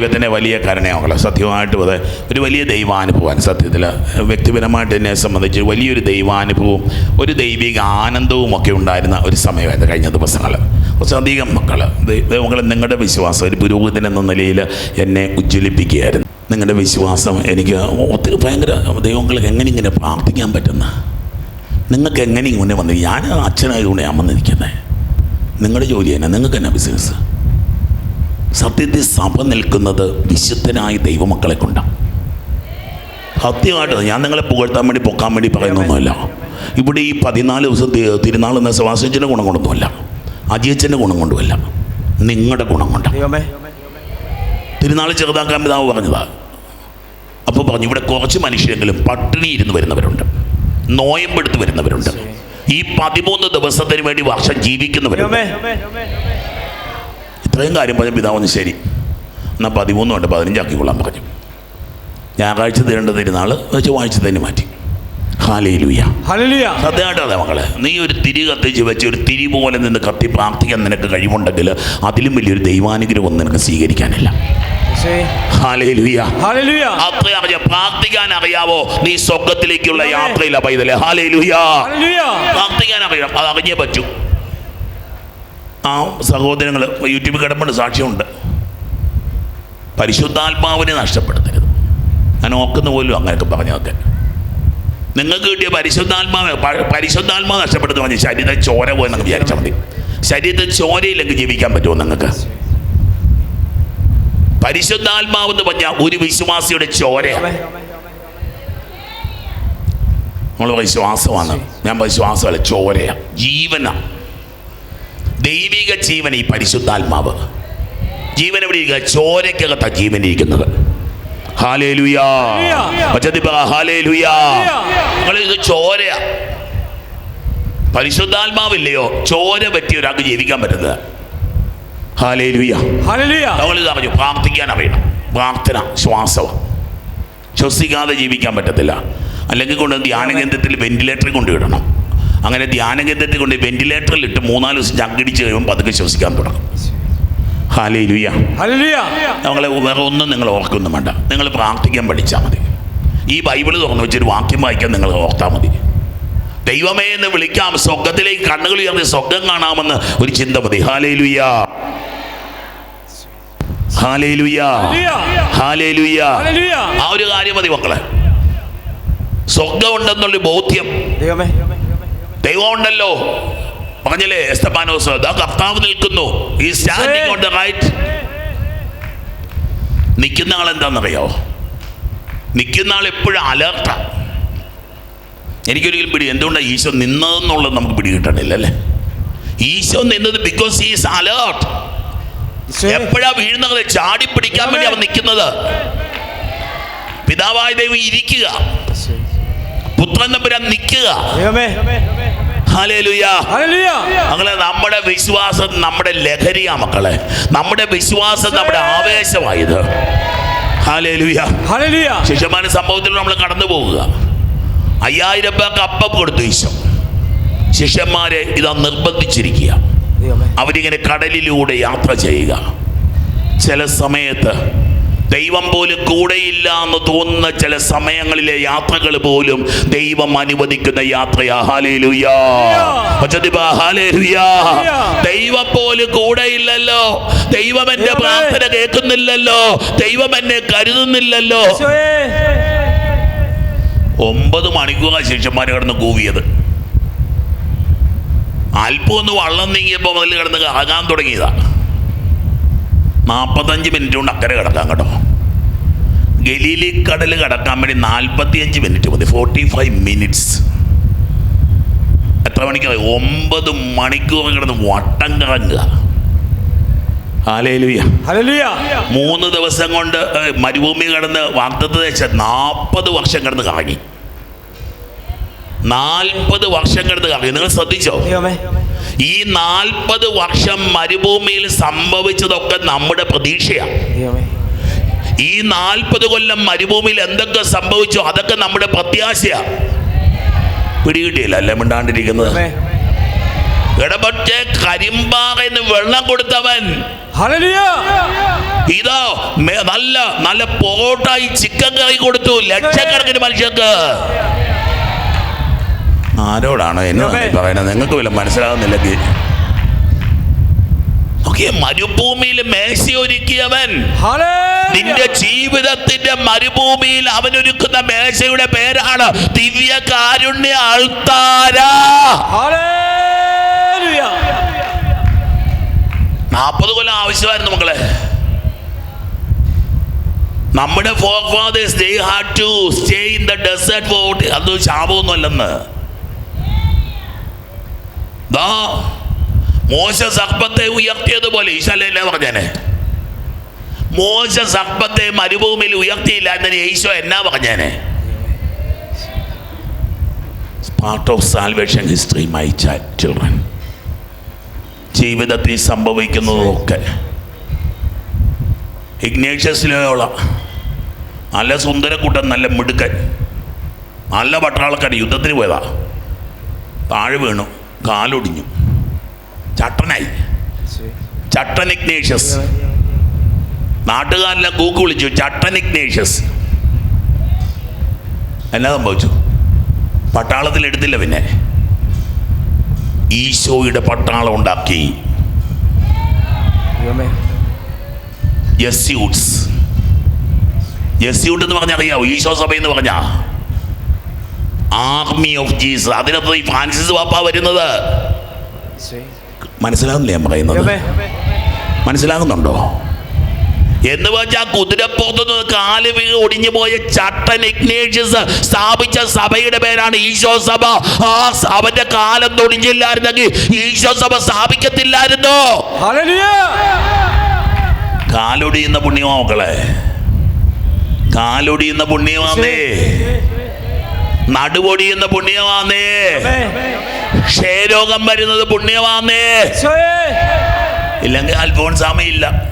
ദൈവത്തിന്റെ വലിയ കരുണയാണല്ലോ. സത്യമായിട്ടും അത് ഒരു വലിയ ദൈവാനുഭവമാണ്. സത്യത്തിൽ വ്യക്തിപരമായിട്ട് എന്നെ സംബന്ധിച്ച് വലിയൊരു ദൈവാനുഭവവും ഒരു ദൈവിക ആനന്ദവും ഒക്കെ ഉണ്ടായിരുന്ന ഒരു സമയമായിരുന്നു കഴിഞ്ഞ ദിവസങ്ങൾ. കുറച്ചധികം മക്കൾ ദൈവങ്ങൾ നിങ്ങളുടെ വിശ്വാസം ഒരു പുരോഹിതൻ എന്ന നിലയിൽ എന്നെ ഉജ്ജ്വലിപ്പിക്കുകയായിരുന്നു. നിങ്ങളുടെ വിശ്വാസം എനിക്ക് ഒത്തിരി ഭയങ്കര ദൈവങ്ങൾക്ക് എങ്ങനെ ഇങ്ങനെ പ്രാർത്ഥിക്കാൻ പറ്റുന്ന? നിങ്ങൾക്ക് എങ്ങനെ ഇങ്ങനെ വന്നിരിക്കും ഞാൻ അച്ഛനായതുകൊണ്ട് ഞാൻ വന്നിരിക്കുന്നത്. നിങ്ങളുടെ ജോലി തന്നെ നിങ്ങൾക്ക് തന്നെ ബിസിനസ് സത്യത്തിൽ സഭ നിൽക്കുന്നത് വിശുദ്ധനായ ദൈവമക്കളെ കൊണ്ടാണ്. സത്യമായിട്ട് ഞാൻ നിങ്ങളെ പുകഴ്ത്താൻ വേണ്ടി പൊക്കാൻ വേണ്ടി പറയുന്നൊന്നുമല്ല. ഇവിടെ ഈ പതിനാല് ദിവസം തിരുനാൾ എന്ന സവാസച്ചന്റെ ഗുണം കൊണ്ടൊന്നുമല്ല. അജിയച്ചന്റെ ഗുണം കൊണ്ടുമല്ല. നിങ്ങളുടെ ഗുണം കൊണ്ടാണ്. ദൈവമേ. തിരുനാൾ ചെറുതാക്കാൻ പിതാവ് പറഞ്ഞതാ. അപ്പോൾ പറഞ്ഞു ഇവിടെ കുറച്ച് മനുഷ്യരെങ്കിലും പട്ടിണി ഇരുന്ന് വരുന്നവരുണ്ട്. നോയമ്പെടുത്ത് വരുന്നവരുണ്ട്. ഈ പതിമൂന്ന് ദിവസത്തിന് വേണ്ടി വർഷം ജീവിക്കുന്നവരുണ്ട്. ഇത്രയും കാര്യം പറഞ്ഞ പിതാവൊന്ന് ശരി. എന്നാൽ പതിമൂന്നും ഉണ്ട് പതിനഞ്ചാക്കിക്കൊള്ളാൻ പറഞ്ഞു ഞായറാഴ്ച തരേണ്ട തിരുനാൾ ചൊവ്വാഴ്ച തന്നെ മാറ്റി. സത്യമായിട്ട് അതെ മക്കളെ നീ ഒരു തിരി കത്തിച്ച് വെച്ച് ഒരു തിരി പോലെ നിന്ന് കത്തി പ്രാർത്ഥിക്കാൻ നിനക്ക് കഴിവുണ്ടെങ്കിൽ അതിലും വലിയൊരു ദൈവാനുഗ്രഹം ഒന്നും നിനക്ക് സ്വീകരിക്കാനില്ല. പ്രാർത്ഥിക്കാൻ അറിയാവോ? നീ സ്വർഗത്തിലേക്കുള്ള യാത്രയില്ല പൈതലെ. ഹാലേ ഹല്ലേലൂയ പ്രാർത്ഥിക്കാൻ അറിയാം അത് അറിഞ്ഞേ പറ്റൂ. ആ സഹോദരങ്ങൾ യൂട്യൂബിൽ കിടപ്പുണ്ട് സാക്ഷ്യമുണ്ട്. പരിശുദ്ധാത്മാവിനെ നഷ്ടപ്പെടുത്തരുത്. ഞാൻ ഓക്കുന്ന പോലും അങ്ങനെയൊക്കെ പറഞ്ഞതൊക്കെ നിങ്ങൾക്ക് കിട്ടിയ പരിശുദ്ധാത്മാവ് പരിശുദ്ധാത്മാവ് നഷ്ടപ്പെടുത്തു പറഞ്ഞു ശരീരത്തെ ചോര പോയെന്നൊക്കെ വിചാരിച്ചാൽ മതി. ശരീരത്തിൽ ചോരയില്ലെങ്കിൽ ജീവിക്കാൻ പറ്റുമോ നിങ്ങൾക്ക്? പരിശുദ്ധാത്മാവ് എന്ന് പറഞ്ഞാൽ ഒരു വിശ്വാസിയുടെ ചോരയാണ്. നമ്മൾ വിശ്വാസമാണ്. ഞാൻ വിശ്വാസമല്ല ചോരയാണ്. ജീവനാ ദൈവിക ജീവൻ ഈ പരിശുദ്ധാത്മാവ്. ജീവൻ എവിടെ ഇരിക്കുക? ചോരക്കകത്ത ജീവൻ ഇരിക്കുന്നത്. ചോരയാ. പരിശുദ്ധാത്മാവില്ലയോ? ചോര പറ്റി ഒരാൾക്ക് ജീവിക്കാൻ പറ്റുന്നത്. പറഞ്ഞു പ്രാർത്ഥിക്കാൻ അറിയണം. പ്രാർത്ഥന ശ്വാസവും. ശ്വസിക്കാതെ ജീവിക്കാൻ പറ്റത്തില്ല. അല്ലെങ്കിൽ കൊണ്ട് ധ്യാനകേന്ദ്രത്തിൽ വെന്റിലേറ്ററിൽ കൊണ്ടുവിടണം. അങ്ങനെ ധ്യാനകേന്ദ്രത്തിൽ കൊണ്ട് വെന്റിലേറ്ററിൽ ഇട്ട് മൂന്നാൽ ദിവസം ചങ്കിടിച്ച് കഴിയുമ്പോൾ പതുക്കെ ശ്വസിക്കാൻ തുടങ്ങും. ഹാലേ ലുയ നമ്മളെ വേറെ ഒന്നും നിങ്ങൾ ഓർക്കൊന്നും വേണ്ട. നിങ്ങൾ പ്രാർത്ഥിക്കാൻ പഠിച്ചാൽ മതി. ഈ ബൈബിൾ തുറന്നു വെച്ചൊരു വാക്യം വായിക്കാൻ നിങ്ങൾ ഓർത്താൽ മതി. ദൈവമേ എന്ന് വിളിക്കാം സ്വർഗത്തിലേക്ക് കണ്ണുകൾ ഉയർന്ന് സ്വർഗം കാണാമെന്ന് ഒരു ചിന്ത മതി. ഹാലേ ലുയ ഹാലേ ലുയ ഹാലേ ലുയ ആ ഒരു കാര്യം മതി മക്കളെ. സ്വർഗം ഉണ്ടെന്നുള്ള ബോധ്യം ദൈവമേ. ദൈവം പറഞ്ഞല്ലേ എസ്തപാനോസ് കർത്താവ് നിൽക്കുന്നു. ഈ സ്റ്റാൻഡിങ് ഓൺ ദ റൈറ്റ് നിൽക്കുന്ന ആൾ എന്താണെന്നറിയോ? നിൽക്കുന്ന ആൾ എപ്പോഴും അലേർട്ടാ എനിക്കൊരിക്കലും പിടി എന്തുകൊണ്ടാണ് ഈശോ നിന്നതെന്നുള്ളത് നമുക്ക് പിടി കിട്ടണില്ല അല്ലേ? ഈശോ നിന്നത് ബിക്കോസ് ഈസ് അലേർട്ട് എപ്പോഴാ വീഴുന്നത് ചാടി പിടിക്കാൻ വേണ്ടി അവൻ നിൽക്കുന്നത്? പിതാവായ ദൈവം ഇരിക്കുക. പുത്രൻ തമ്പുരാൻ നിൽക്കുക. ഹല്ലേലൂയ. നമ്മുടെ വിശ്വാസം നമ്മുടെ ലഹരിയാ മക്കളെ. നമ്മുടെ വിശ്വാസം നമ്മുടെ ആവേശമായത്. ശിഷ്യമാന സംഭവത്തിൽ നമ്മൾ കടന്നു പോവുക. അയ്യായിരം പേർക്ക് അപ്പം കൊടുത്തു ഈശോ. ശിഷ്യന്മാരെ ഇതാ നിർബന്ധിച്ചിരിക്കുക. അവരിങ്ങനെ കടലിലൂടെ യാത്ര ചെയ്യുക. ചില സമയത്ത് ദൈവം പോലും കൂടെയില്ല എന്ന് തോന്നുന്ന ചില സമയങ്ങളിലെ യാത്രകൾ പോലും ദൈവം അനുവദിക്കുന്ന യാത്രയാ. ഹാലേലുയാ ദൈവം പോലും കൂടെയില്ലല്ലോ. ദൈവം എന്റെ പ്രാർത്ഥന കേൾക്കുന്നില്ലല്ലോ. ദൈവം എന്നെ കരുതുന്നില്ലല്ലോ. ഒമ്പത് മണിക്കൂറാണ് ശിഷ്യന്മാർ കിടന്ന് കൂവിയത്. അല്പം ഒന്ന് വള്ളം നീങ്ങിയപ്പോൾ മുതൽ കിടന്ന് ആകാൻ തുടങ്ങിയതാ. നാൽപ്പത്തഞ്ച് മിനിറ്റ് കൊണ്ട് അക്കരെ കിടക്കാം കേട്ടോ. ഗലീലി കടൽ കടക്കാൻ വേണ്ടി നാൽപ്പത്തിയഞ്ച് മിനിറ്റ് മതി. ഫോർട്ടി ഫൈവ് മിനിറ്റ്സ് എത്ര മണിക്കാണ് ഒമ്പത് മണിക്കൂർ കിടന്ന് വട്ടം കറങ്ങുക. മൂന്ന് ദിവസം കൊണ്ട് മരുഭൂമി കടന്ന് വാഗ്ദത്ത് ദേശം നാൽപ്പത് വർഷം കിടന്ന് കറങ്ങി. നാൽപ്പത് വർഷം കിടന്ന് കറങ്ങി. നിങ്ങൾ ശ്രദ്ധിച്ചോ? ഈ നാൽപ്പത് വർഷം മരുഭൂമിയിൽ സംഭവിച്ചതൊക്കെ നമ്മുടെ പ്രതീക്ഷയാണ് ഈ നാൽപ്പത് കൊല്ലം മരുഭൂമിയിൽ എന്തൊക്കെ സംഭവിച്ചോ അതൊക്കെ നമ്മുടെ പ്രത്യാശയാ. പിടികിട്ടിയില്ല അല്ലേ മിണ്ടാണ്ടിരിക്കുന്നത് ഇടപെട്ട് ഇടപെട്ട് കരിമ്പാറന്ന് വെള്ളം കൊടുത്തവൻ. ഇതോ നല്ല നല്ല പോട്ടായി ചിക്കൻ കറി കൊടുത്തു ലക്ഷക്കണക്കിന് മനുഷ്യർക്ക്. ആരോടാണോ എന്നെ പറയുന്നത് നിങ്ങൾക്ക് വല്ല മനസ്സിലാകുന്നില്ലെങ്കിൽ നോക്കിയേ മരുഭൂമിയിൽ മേശ ഒരുക്കിയവൻ. നിന്റെ ജീവിതത്തിന്റെ മരുഭൂമിയിൽ അവനൊരുക്കുന്ന മേശയുടെ പേരാണ് ദിവ്യ കാരുണ്യ അൾത്താര ഹല്ലേലൂയ നാൽപ്പത് കൊല്ലം ആവശ്യമായിരുന്നു മക്കളെ. നമ്മുടെ forefathers they had to stay in the desert for അത് ശാപമൊന്നുമല്ലെന്ന്. ദാ മോശ സർപ്പത്തെ ഉയർത്തിയതുപോലെ ഈശോല്ലേ പറഞ്ഞേനെ? മോശ സർപ്പത്തെ മരുഭൂമിയിൽ ഉയർത്തിയില്ല എന്നതിന് ഈശോ എന്നാ പറഞ്ഞേനെ? Part of salvation history my children ജീവിതത്തിൽ സംഭവിക്കുന്നതൊക്കെ. ഇഗ്നേഷ്യസിലോള നല്ല സുന്ദരക്കൂട്ടൻ നല്ല മിടുക്കൻ നല്ല പട്ടാളക്കാരൻ യുദ്ധത്തിന് പോയതാ. താഴെ വീണു കാലൊടിഞ്ഞു. ചട്ടനായി. ചട്ടൻ ഇഗ്നേഷ്യസ് നാട്ടുകാരെല്ലാം കൂക്ക് വിളിച്ചു ചട്ടൻ ഇഗ്നേഷ്യസ് എന്നാ സംഭവിച്ചു? പട്ടാളത്തിൽ എടുത്തില്ല പിന്നെ. ഈശോയുടെ പട്ടാളം ഉണ്ടാക്കി. യസ്യൂട്ട്സ് യസ്യൂട്ട് എന്ന് പറഞ്ഞാൽ അറിയാവോ? ഈശോ സഭ എന്ന് പറഞ്ഞാ? ആർമി ഓഫ് ജീസസ് അതിനകത്ത് ഈ ഫ്രാൻസിസ് പാപ്പ വരുന്നത്. മനസ്സിലാകുന്നില്ല ഞാൻ പറയുന്നത്? മനസ്സിലാകുന്നുണ്ടോ? എന്ന് വെച്ചാൽ കുതിരപ്പുറത്തുനിന്ന് കാൽ വീണ് ഒടിഞ്ഞു പോയ ചട്ടൻ ഇഗ്നേഷ്യസ് സ്ഥാപിച്ച സഭയുടെ പേരാണ് ഈശോ സഭ. ആ അവന്റെ കാലം തൊടിഞ്ഞില്ലായിരുന്നെങ്കിൽ ഈശോ സഭ സ്ഥാപിക്കത്തില്ലായിരുന്നോ? ഹല്ലേലൂയ! കാലൊടിയുന്ന പുണ്യമാ മക്കളെ. കാലൊടിയുന്ന പുണ്യമാന്നേ. നടുപൊടിയുന്ന പുണ്യമാന്നേ. ക്ഷയരോഗം വരുന്നത് പുണ്യമാന്നേ. ഇല്ലെങ്കിൽ അൽഫോൺസാമയില്ല.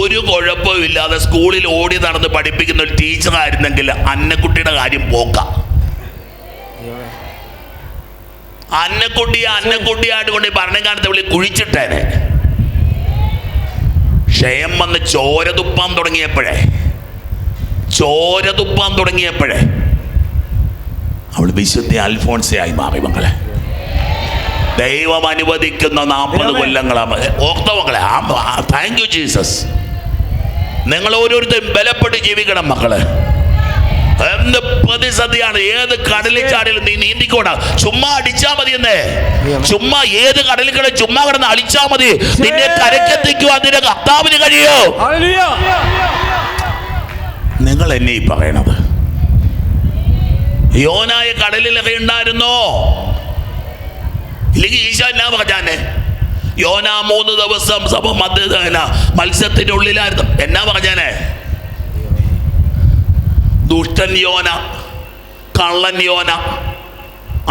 ഒരു കുഴപ്പവും ഇല്ലാതെ സ്കൂളിൽ ഓടി നടന്ന് പഠിപ്പിക്കുന്ന ഒരു ടീച്ചറായിരുന്നെങ്കിൽ അന്നക്കുട്ടിയുടെ കാര്യം പോക്കാം. അന്നക്കുട്ടി അന്നക്കുട്ടിയെ അന്നക്കുട്ടിയായിട്ട് കൊണ്ട് ഭരണകാലത്ത് വിളി കുഴിച്ചിട്ടേനെ. ക്ഷയം വന്ന് ചോര തുപ്പാൻ തുടങ്ങിയപ്പോഴേ. ചോര തുപ്പാൻ തുടങ്ങിയപ്പോഴേ. അവൾ വിശുദ്ധ അൽഫോൺസയായി മാറി മകളെ ദൈവം അനുവദിക്കുന്ന നാൽപ്പത് കൊല്ലങ്ങളെ കൊല്ലങ്ങളാണ് ഓർത്ത മക്കളെ താങ്ക് യു ജീസസ് നിങ്ങൾ ഓരോരുത്തരും ബലപ്പെട്ട് ജീവിക്കണം മക്കളെ. എന്ത് പ്രതിസന്ധിയാണ്? ഏത് കടലിൽ ചാടിയാലും നീ നീന്തിക്കോട. ചുമ്മാ അടിച്ചാ മതി എന്നേ. ചുമ്മാ ഏത് കടലിൽ കിടന്ന് ചുമ്മാ കിടന്ന് അടിച്ചാ മതി. നിന്നെ കരക്കെത്തിക്കുവാൻ നിന്റെ കർത്താവിന് കഴിയോ നിങ്ങൾ എന്നെ ഈ പറയണത്. യോനായ കടലിലൊക്കെ ഉണ്ടായിരുന്നോ ഇല്ലെങ്കിൽ ഈശോ എന്നാ പറഞ്ഞാനെ? യോന മൂന്ന് ദിവസം സഭ മത്സ്യത്തിന്റെ ഉള്ളിലായിരുന്നു. എന്നാ പറഞ്ഞാനെ? ദുഷ്ടൻ യോന കള്ളൻ യോന.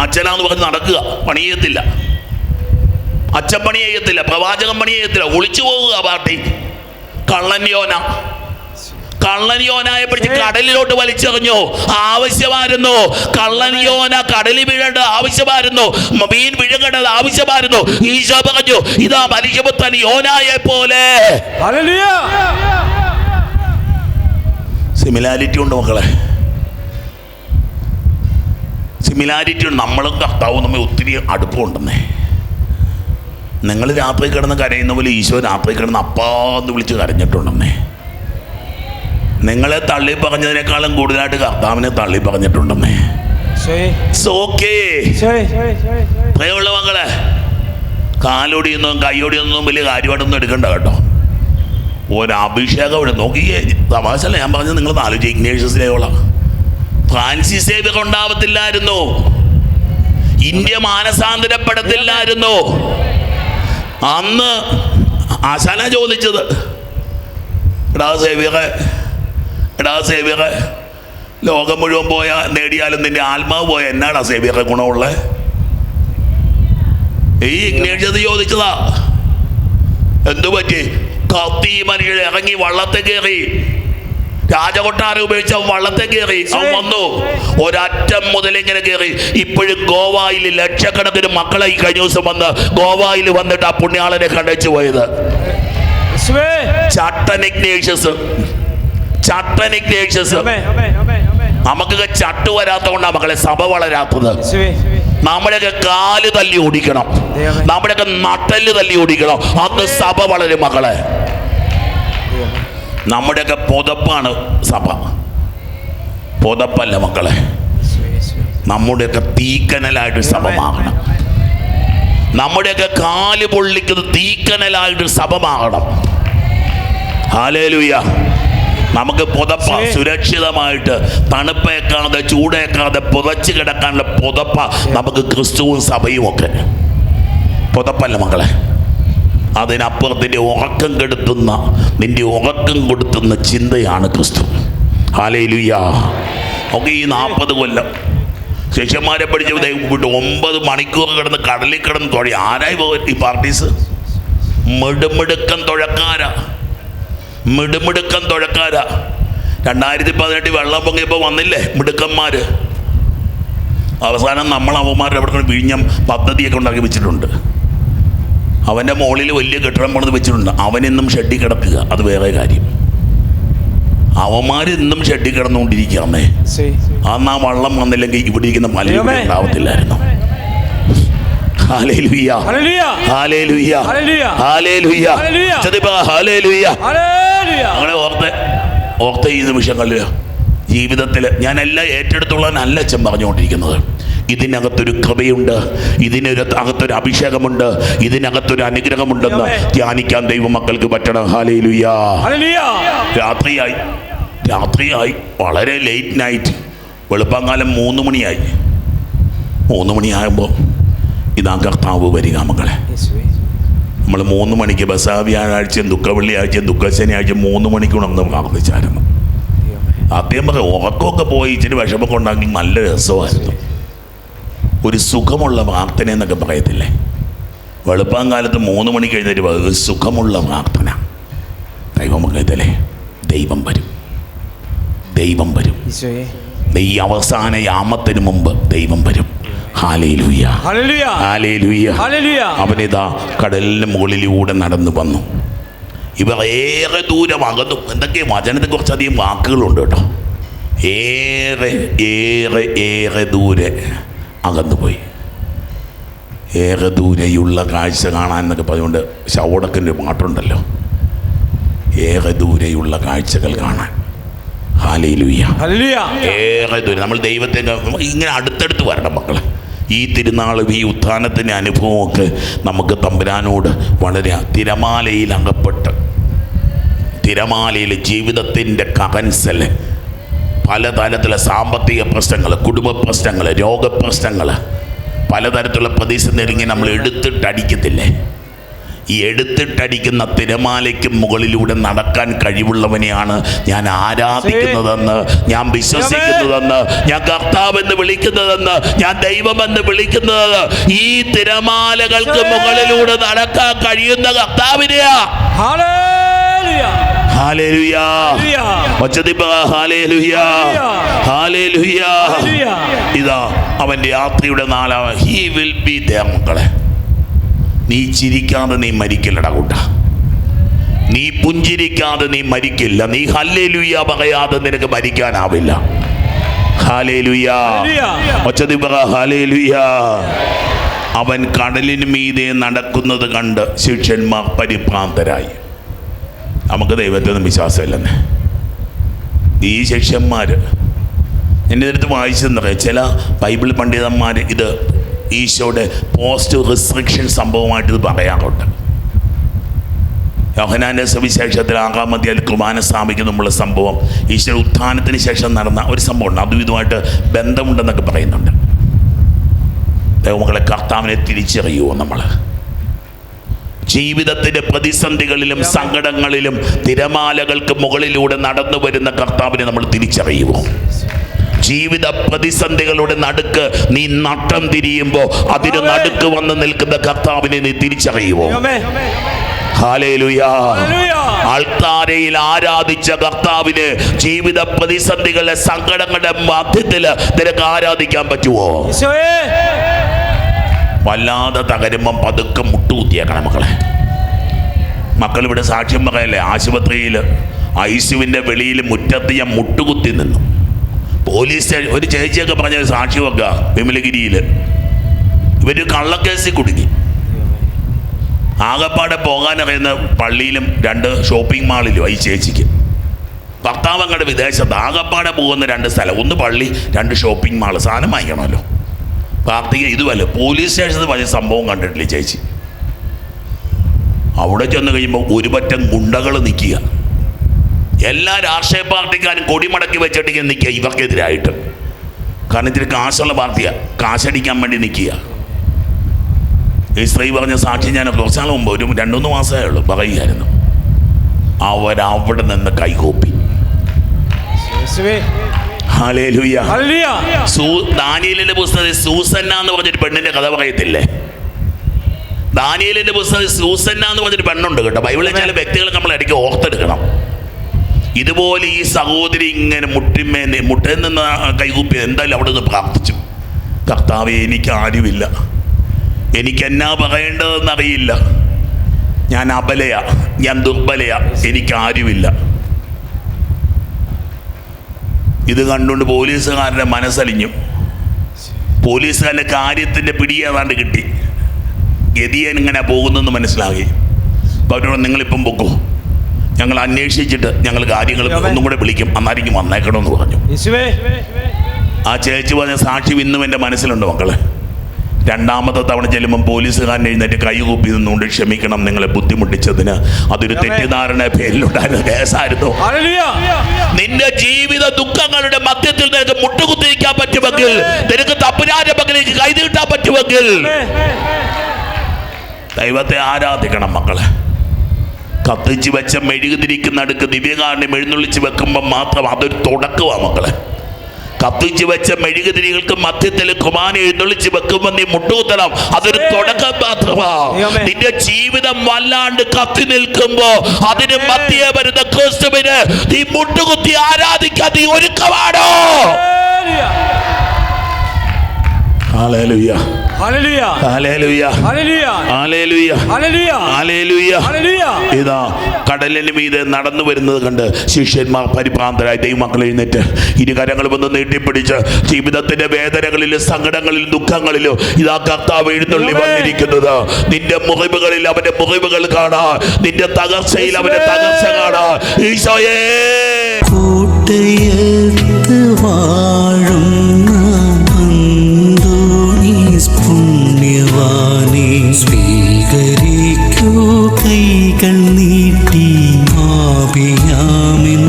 അച്ഛനാന്ന് പറഞ്ഞ് നടക്കുക പണി ചെയ്യത്തില്ല. അച്ഛൻ പണി ചെയ്യത്തില്ല പ്രവാചകൻ പണി ചെയ്യത്തില്ല. ഒളിച്ചു പോവുക പാർട്ടി. കള്ളൻ യോന. കള്ളൻ യോനായെ പിടിച്ച് കടലിലോട്ട് വലിച്ചെറിഞ്ഞു. ആവശ്യമായിരുന്നു. കള്ളൻ യോന കടലിൽ വീഴേണ്ടത് ആവശ്യമായിരുന്നു. മീൻ വിഴുങ്ങേണ്ടത് ആവശ്യമായിരുന്നു. ഈശോ പറഞ്ഞു ഇതാ മനുഷ്യപുത്രൻ യോനായെ പോലെ. സിമിലാരിറ്റി ഉണ്ട് മക്കളെ. സിമിലാരിറ്റി ഉണ്ട്. നമ്മളും കർത്താവും തമ്മിൽ ഒത്തിരി അടുപ്പമുണ്ടെന്നേ നിങ്ങൾ രാത്രി കിടന്ന് കരയുന്ന പോലെ ഈശോ രാത്രി കിടന്ന് അപ്പാന്ന് വിളിച്ച് കരഞ്ഞിട്ടുണ്ടെന്നേ. നിങ്ങളെ തള്ളി പറഞ്ഞതിനേക്കാളും കൂടുതലായിട്ട് കർത്താവിനെ തള്ളി പറഞ്ഞിട്ടുണ്ടെന്നേ. പ്രിയമുള്ള മക്കളെ കാലൊടിയൊന്നും കൈയൊടിയൊന്നും വലിയ കാര്യമായിട്ടൊന്നും എടുക്കണ്ട കേട്ടോ. ഒരു അഭിഷേകം ഇവിടെ നോക്കിയേ തമാശല്ല ഞാൻ പറഞ്ഞത്? നിങ്ങൾ ആലോചിച്ച് ഇഗ്നേഷ്യസിലേക്കുള്ള ഫ്രാൻസിസ് സേവിയർ ഉണ്ടാവത്തില്ലായിരുന്നു ഇന്ത്യ മാനസാന്തരപ്പെടത്തില്ലായിരുന്നു. അന്ന് ആശാന ചോദിച്ചത്. എടാ സേവിയറെ എടാ സേവിയറെ ലോകം മുഴുവൻ പോയാൽ നേടിയാലും നിന്റെ ആത്മാവ് പോയ എന്നാടാ സേവിയറെ ഗുണമുള്ളത് ഈ ഇംഗ്ലീഷത് ചോദിച്ചതാ. എന്തു പറ്റി? കത്തി മനുഷ്യൻ ഇറങ്ങി വള്ളത്തെ കയറി. രാജകൊട്ടാരം ഉപയോഗിച്ച വള്ളത്തെ കയറി. അവൻ വന്നു. ഒരറ്റം മുതൽ ഇങ്ങനെ കയറി. ഇപ്പോഴും ഗോവായിൽ ലക്ഷക്കണക്കിന് മക്കളെ ഈ കഴിഞ്ഞ ദിവസം വന്ന് ഗോവായിൽ വന്നിട്ട് ആ പുണ്യാളനെ കണ്ടച്ചു പോയത്. ചട്ടൻ ഇഗ്നേഷ്യസ്. ആമേൻ ആമേൻ നമുക്കൊക്കെ ചട്ട് വരാത്തതുകൊണ്ടാണ് മക്കളെ സഭ വളരാത്തത്. നമ്മുടെയൊക്കെ കാൽ തല്ലി ഓടിക്കണം. നമ്മുടെയൊക്കെ നട്ടൽ തല്ലി ഓടിക്കണം. അന്ന് സഭ വളരും മക്കളെ. നമ്മുടെയൊക്കെ പുതപ്പാണ് സഭ. പുതപ്പല്ല മക്കളെ. നമ്മുടെയൊക്കെ തീക്കനലായിട്ട് സഭ മാറണം. നമ്മുടെയൊക്കെ കാൽ പൊള്ളിക്കുന്നത് തീക്കനലായിട്ട് സഭ മാറണം. ഹാലേലുയ നമുക്ക് പുതപ്പ. സുരക്ഷിതമായിട്ട് തണുപ്പേക്കാതെ ചൂടേക്കാതെ പുതച്ച് കിടക്കാനുള്ള പുതപ്പ നമുക്ക് ക്രിസ്തുവും സഭയും ഒക്കെ. പുതപ്പല്ല മക്കളെ. അതിനപ്പുറത്തിന്റെ ഉറക്കം കെടുത്തുന്ന നിന്റെ ഉറക്കം കൊടുത്തുന്ന ചിന്തയാണ് ക്രിസ്തു. ഹാലേലുയ ഒക്കെ ഈ നാൽപ്പത് കൊല്ലം ശിഷ്യന്മാരെ പഠിച്ച വിട്ട് ഒമ്പത് മണിക്കൂർ കിടന്ന് കടലിൽ കിടന്ന് തുഴ. ആരായി പോകും ഈ പാർട്ടീസ്? മിടുമിടുക്കം തുഴക്കാരാ. മിടുമിടുക്കം തുഴക്കാരാ. രണ്ടായിരത്തി പതിനെട്ടിൽ വെള്ളം പൊങ്ങിയപ്പോൾ വന്നില്ലേ മിടുക്കന്മാർ അവസാനം നമ്മൾ അവന്മാരുടെ അവിടെ വിഴിഞ്ഞം പദ്ധതിയൊക്കെ ഉണ്ടാക്കി വെച്ചിട്ടുണ്ട്. അവന്റെ മുകളിൽ വലിയ കെട്ടിടം പണിത് വെച്ചിട്ടുണ്ട്. അവനെന്നും ഷെഡിൽ കിടക്കുക അത് വേറെ കാര്യം. അവന്മാരെന്നും ഷെഡിൽ കിടന്നുകൊണ്ടിരിക്കുകയാന്നേ യേശുവേ അന്ന് ആ വള്ളം വന്നില്ലെങ്കിൽ ഇവിടെ ഇരിക്കുന്ന മലയാളം ഉണ്ടാവത്തില്ലായിരുന്നു. അങ്ങനെ ഓർത്ത് ഏറ്റെടുത്തുള്ള ഈ നിമിഷങ്ങളിൽ ജീവിതത്തിൽ ഞാനെല്ലാം അച്ഛൻ പറഞ്ഞുകൊണ്ടിരിക്കുന്നത്. ഇതിനകത്തൊരു കൃപയുണ്ട്. ഇതിനൊരു അകത്തൊരു അഭിഷേകമുണ്ട്. ഇതിനകത്തൊരു അനുഗ്രഹമുണ്ടെന്ന്. ധ്യാനിക്കാൻ ദൈവമക്കൾക്ക് പറ്റണം. ഹാലേലുയാ രാത്രിയായി. രാത്രിയായി. വളരെ ലേറ്റ് നൈറ്റ് വെളുപ്പാങ്കാലം മൂന്ന് മണിയായി. മൂന്ന് മണിയാകുമ്പോൾ ഇതാ കർത്താവ് വരിക മക്കളെ. നമ്മൾ മൂന്ന് മണിക്ക് ബസാ വ്യാഴാഴ്ചയും ദുഃഖ വെള്ളിയാഴ്ചയും ദുഃഖ ശനിയാഴ്ചയും മൂന്ന് മണിക്കൂണൊന്ന് പ്രാർത്ഥിച്ചായിരുന്നു. അദ്ദേഹം ആദ്യം പറയാം ഉറക്കമൊക്കെ പോയി ഇച്ചിരി വിഷമൊക്കെ ഉണ്ടാക്കി നല്ല രസമായിരുന്നു. ഒരു സുഖമുള്ള പ്രാർത്ഥന എന്നൊക്കെ പറയത്തില്ലേ? വെളുപ്പം കാലത്ത് മൂന്ന് മണിക്ക് എഴുന്നേറ്റ് ഒരു സുഖമുള്ള പ്രാർത്ഥന. ദൈവം പറയത്തില്ലേ? ദൈവം വരും. ദൈവം വരും. ഈ അവസാന യാമത്തിന് മുമ്പ് ദൈവം വരും. അവനിതാ കടലിന് മുകളിലൂടെ നടന്നു വന്നു. ഇവർ ഏറെ ദൂരം അകന്നു. എന്തൊക്കെ വചനത്തെ കുറച്ചധികം വാക്കുകളുണ്ട് കേട്ടോ. ഏറെ ഏറെ ഏറെ ദൂരെ അകന്നുപോയി ഏറെ ദൂരെയുള്ള കാഴ്ച കാണാൻ എന്നൊക്കെ പറഞ്ഞുകൊണ്ട് ശവടക്കന്റെ പാട്ടുണ്ടല്ലോ. ഏറെ ദൂരെയുള്ള കാഴ്ചകൾ കാണാൻ. ഹാലയിലുയ്യ ഏറെ ദൂരെ. നമ്മൾ ദൈവത്തെ ഇങ്ങനെ അടുത്തടുത്ത് വരണം മക്കളെ. ഈ തിരുനാളും ഈ ഉത്ഥാനത്തിന്റെ അനുഭവമൊക്കെ നമുക്ക് തമ്പുരാനോട് വളരെ തിരമാലയിൽ അകപ്പെട്ട് തിരമാലയിൽ ജീവിതത്തിന്റെ കകൻസൽ പലതരത്തിലെ സാമ്പത്തിക പ്രശ്നങ്ങൾ കുടുംബ പ്രശ്നങ്ങൾ രോഗപ്രശ്നങ്ങൾ പലതരത്തിലുള്ള പ്രതിസന്ധി ഇങ്ങനെ നമ്മൾ എടുത്തിട്ടടിക്കത്തില്ലേ? എടുത്തിട്ടടിക്കുന്ന തിരമാലയ്ക്ക് മുകളിലൂടെ നടക്കാൻ കഴിവുള്ളവനെയാണ് ഞാൻ ആരാധിക്കുന്നതെന്ന് ഞാൻ വിശ്വസിക്കുന്നതെന്ന് ഞാൻ കർത്താവെന്ന് വിളിക്കുന്നതെന്ന് ഞാൻ ദൈവമെന്ന് വിളിക്കുന്നത് ഈ തിരമാലകൾക്ക് മുകളിലൂടെ നടക്കാൻ കഴിയുന്ന കർത്താവിനെയാ. ഇതാ അവന്റെ യാത്രയുടെ നാലാമ ഹി വിൽ ബി ദേ മക്കളെ. നീ ചിരിക്കാതെ നീ മരിക്കില്ലടാ കൂട്ട. നീ പുഞ്ചിരിക്കാതെ നീ മരിക്കില്ല. നീ ഹല്ലേലുയ പറയാതെ നിനക്ക് മരിക്കാനാവില്ല. അവൻ കടലിന് മീതെ നടക്കുന്നത് കണ്ട് ശിഷ്യന്മാർ പരിഭ്രാന്തരായി. നമുക്ക് ദൈവത്തിനൊന്നും വിശ്വാസമില്ലെന്ന്. ഈ ശിഷ്യന്മാർ എന്റെ അടുത്ത് വായിച്ചെന്നറിയാം? ചില ബൈബിൾ പണ്ഡിതന്മാർ ഇത് ഈശോയുടെ പോസ്റ്റ് റിസ്ട്രിക്ഷൻ സംഭവമായിട്ട് ഇത് പറയാറുണ്ട്. സവിശേഷത്തിൽ സുവിശേഷത്തിൽ ആറാം അതിൽ കുർബാന സ്ഥാപിക്കുന്നുള്ള സംഭവം ഈശ്വര ഉത്ഥാനത്തിന് ശേഷം നടന്ന ഒരു സംഭവമുണ്ട് അതും ഇതുമായിട്ട് ബന്ധമുണ്ടെന്നൊക്കെ പറയുന്നുണ്ട്. ദൈവങ്ങളെ കർത്താവിനെ തിരിച്ചറിയുമോ നമ്മൾ ജീവിതത്തിന്റെ പ്രതിസന്ധികളിലും സങ്കടങ്ങളിലും തിരമാലകൾക്ക് മുകളിലൂടെ നടന്നു വരുന്ന കർത്താവിനെ നമ്മൾ തിരിച്ചറിയുമോ ജീവിത പ്രതിസന്ധികളുടെ നടുക്ക് നീ നട്ടം തിരിയുമ്പോൾ അതിന് നടുക്ക് വന്ന് നിൽക്കുന്ന കർത്താവിനെ നീ തിരിച്ചറിയുമോ. ആൾത്താരയിൽ ആരാധിച്ച കർത്താവിന് ജീവിത പ്രതിസന്ധികളെ സങ്കടങ്ങളുടെ മധ്യത്തിൽ നിനക്ക് ആരാധിക്കാൻ പറ്റുമോ വല്ലാതെ തകരുമ്പം പതുക്കെ മുട്ടുകുത്തിയേക്കണം മക്കളെ. മക്കൾ ഇവിടെ സാക്ഷ്യം പറയല്ലേ? ആശുപത്രിയിൽ ഐസുവിന്റെ വെളിയിൽ മുറ്റത്ത് ഞാൻ മുട്ടുകുത്തി നിന്നു. പോലീസ് സ്റ്റേഷൻ ഒരു ചേച്ചിയൊക്കെ പറഞ്ഞ സാക്ഷി വെക്ക വിമലഗിരിയിൽ ഇവർ കള്ളക്കേസിൽ കുടുങ്ങി. ആകപ്പാടെ പോകാനറിയുന്ന പള്ളിയിലും രണ്ട് ഷോപ്പിംഗ് മാളിലും ഈ ചേച്ചിക്ക്. ഭർത്താവ് അങ്ങോട്ട് വിദേശത്ത് ആകപ്പാടെ പോകുന്ന രണ്ട് സ്ഥലം. ഒന്ന് പള്ളി രണ്ട് ഷോപ്പിംഗ് മാൾ സാധനം വാങ്ങിക്കണമല്ലോ. കാർത്തിക ഇതുമല്ല പോലീസ് സ്റ്റേഷനിൽ വലിയ സംഭവം കണ്ടിട്ടില്ലേ ചേച്ചി? അവിടെ ചെന്ന് കഴിയുമ്പോൾ ഒരു പറ്റം ഗുണ്ടകൾ നിൽക്കുക. എല്ലാ രാഷ്ട്രീയ പാർട്ടിക്കാരും കൊടിമടക്കി വെച്ചിട്ട് ഇങ്ങനെ നിൽക്കുക ഇവർക്കെതിരായിട്ട്. കാരണം ഇത്തിരി കാശുള്ള പാർട്ടിയാണ് കാശടിക്കാൻ വേണ്ടി നിൽക്കുക. ഈ സ്ത്രീ പറഞ്ഞ സാക്ഷി ഞാൻ കുറച്ചാൾ മുമ്പ് ഒരു രണ്ടുമൂന്ന് മാസമേ ഉള്ളൂ പറയുകയായിരുന്നു. അവരവിടെ നിന്ന് കൈകോപ്പി. ദാനിയലിന്റെ പുസ്തകത്തിൽ സൂസന്ന എന്ന് പറഞ്ഞൊരു പെണ്ണിന്റെ കഥ പറയത്തില്ലേ? ദാനിയലിന്റെ പുസ്തകത്തിൽ സൂസന്ന എന്ന് പറഞ്ഞൊരു പെണ്ണുണ്ട് കേട്ടോ. ബൈബിളിൽ ചില വ്യക്തികളെ നമ്മൾ ഇടയ്ക്ക് ഓർത്തെടുക്കണം. ഇതുപോലെ ഈ സഹോദരി ഇങ്ങനെ മുട്ടിമേനെ മുട്ടയിൽ നിന്ന് കൈകൂപ്പി എന്തായാലും അവിടെ നിന്ന് പ്രാർത്ഥിച്ചു. കർത്താവെ എനിക്ക് ആരുമില്ല. എനിക്ക് എന്നാ പറയേണ്ടതെന്നറിയില്ല. ഞാൻ അബലയാ. ഞാൻ ദുർബലയാ. എനിക്ക് ആരുമില്ല. ഇത് കണ്ടുകൊണ്ട് പോലീസുകാരുടെ മനസ്സലിഞ്ഞു. പോലീസുകാരന്റെ കാര്യത്തിന്റെ പിടിയേതാണ്ട് കിട്ടി. ഗതിയൻ ഇങ്ങനെ പോകുന്നെന്ന് മനസ്സിലാകി അപ്പോൾ അവരോട് നിങ്ങളിപ്പം പൊക്കോ. ഞങ്ങൾ അന്വേഷിച്ചിട്ട് ഞങ്ങൾ കാര്യങ്ങൾ ഒന്നും കൂടെ വിളിക്കും. അന്നായിരിക്കും വന്നേക്കണമെന്ന് പറഞ്ഞു. ആ ചേച്ചി പറഞ്ഞ സാക്ഷി ഇന്നും എന്റെ മനസ്സിലുണ്ട് മക്കളെ. രണ്ടാമത്തെ തവണ ചെല്ലുമ്പോൾ പോലീസുകാരൻ എഴുന്നേറ്റ് കൈകൂപ്പി നിന്നുകൊണ്ട് ക്ഷമിക്കണം നിങ്ങളെ ബുദ്ധിമുട്ടിച്ചതിന്. അതൊരു തെറ്റിദ്ധാരണ പേരിലുണ്ടായിരുന്ന കേസായിരുന്നു. നിന്റെ ജീവിത ദുഃഖങ്ങളുടെ മധ്യത്തിൽ നിനക്ക് മുട്ടുകുത്തിരിക്കാൻ പറ്റുമെങ്കിൽ നിനക്ക് തപ്പുരാന്റെ കൈ നീട്ടാൻ പറ്റുമെങ്കിൽ ദൈവത്തെ ആരാധിക്കണം മക്കളെ. കത്തിച്ച് വെച്ച മെഴുകുതിരിക്കുന്ന അടുക്ക് ദിവ്യകാരനെ എഴുന്നള്ളിച്ച് വെക്കുമ്പോൾ മാത്രം അതൊരു തുടക്കമാണ് മക്കളെ. കത്തിച്ച് വെച്ച മെഴുകുതിരികൾക്ക് മധ്യത്തിൽ കുമാന എഴുന്നള്ളിച്ച് വെക്കുമ്പോൾ നീ മുട്ടുകുത്തണം. അതൊരു തുടക്കം മാത്രമാ. നിന്റെ ജീവിതം വല്ലാണ്ട് കത്തി നിൽക്കുമ്പോ അതിന് മധ്യേ വരുന്ന ക്രിസ്തുവിന് നീ മുട്ടുകുത്തി ആരാധിക്കാൻ നീ ഒരുക്കമാണോ ഹല്ലേലൂയ. ഇതാ കടലിന് മീതെ നടന്നു വരുന്നത് കണ്ട് ശിഷ്യന്മാർ പരിഭ്രാന്തരായി ദൈവമക്കൾ എഴുന്നേറ്റ്. ഇരുകരങ്ങൾ വന്ന് നീട്ടിപ്പിടിച്ച് ജീവിതത്തിന്റെ വേദനകളിലും സങ്കടങ്ങളിലും ദുഃഖങ്ങളിലും ഇതാ കർത്താവ് എഴുന്നള്ളി വന്നിരിക്കുന്നത്. നിന്റെ മുറിവുകളിൽ അവന്റെ മുറിവുകൾ കാണാ. നിന്റെ തകർച്ചയിൽ അവന്റെ തകർച്ച കാണാ. ഈശോയേ. വാഴും. ഭഗവാനെ സ്വീകരിക്കൂ കൈകൾ നീട്ടി മാപിയാമിൻ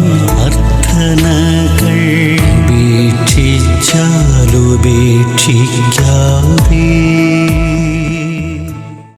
അർത്ഥനകൾ. ഉപേക്ഷിച്ചാലുപേക്ഷിക്കാതെ